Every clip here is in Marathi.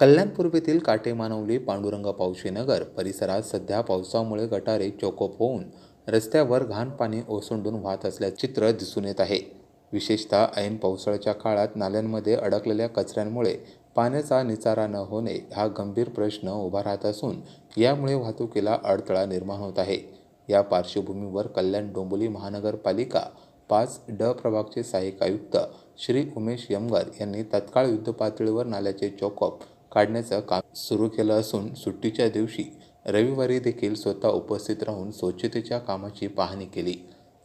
कल्याण पूर्वेतील काटेमानवली पांडुरंग पावशीनगर परिसरात सध्या पावसामुळे गटारे चोकोप होऊन रस्त्यावर घाण पाणी ओसंडून वाहत असल्याचे चित्र दिसून येत आहे. विशेषतः ऐन पावसाळ्याच्या काळात नाल्यांमध्ये अडकलेल्या कचऱ्यांमुळे पाण्याचा निचारा न होणे हा गंभीर प्रश्न उभा राहत असून यामुळे वाहतुकीला अडथळा निर्माण होत आहे. या पार्श्वभूमीवर कल्याण डोंबिवली महानगरपालिका पाच ड प्रभागचे सहाय्यक आयुक्त श्री उमेश यमगर यांनी तत्काळ युद्धपातळीवर नाल्याचे चोकअप काढण्याचं काम सुरू केलं असून सुट्टीच्या दिवशी रविवारी देखील स्वतः उपस्थित राहून स्वच्छतेच्या कामाची पाहणी केली.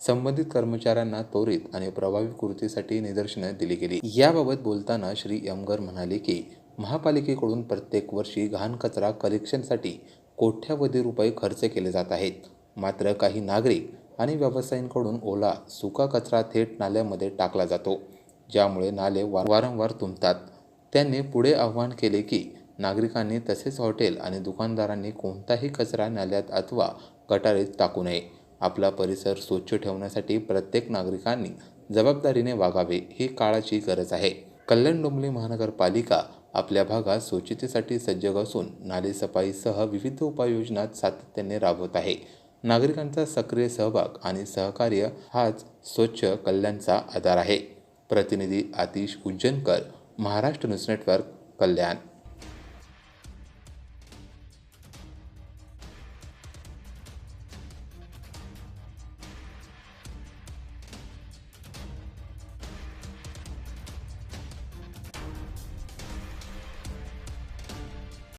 संबंधित कर्मचाऱ्यांना त्वरित आणि प्रभावी कृतीसाठी निदर्शनं दिली गेली. याबाबत बोलताना श्री यमगर म्हणाले की महापालिकेकडून प्रत्येक वर्षी घाण कचरा कलेक्शनसाठी कोट्यावधी रुपये खर्च केले जात आहेत. मात्र काही नागरिक आणि व्यावसायिकांकडून ओला सुका कचरा थेट नाल्यामध्ये टाकला जातो ज्यामुळे नाले वार- वारंवार तुंबतात. त्यांनी पुढे आवाहन केले की नागरिकांनी तसेच हॉटेल आणि दुकानदारांनी कोणताही कचरा नाल्यात अथवा गटारीत टाकू नये. आपला परिसर स्वच्छ ठेवण्यासाठी प्रत्येक नागरिकांनी जबाबदारीने वागावे ही काळाची गरज आहे. कल्याण डोंबली महानगरपालिका आपल्या भागात स्वच्छतेसाठी सज्ज असून नालेसफाईसह विविध उपाययोजना सातत्याने राबवत आहे. नागरिकांचा सक्रिय सहभाग आणि सहकार्य हाच स्वच्छ कल्याणचा आधार आहे. प्रतिनिधी आतिश उज्जनकर महाराष्ट्र न्यूज नेटवर्क कल्याण.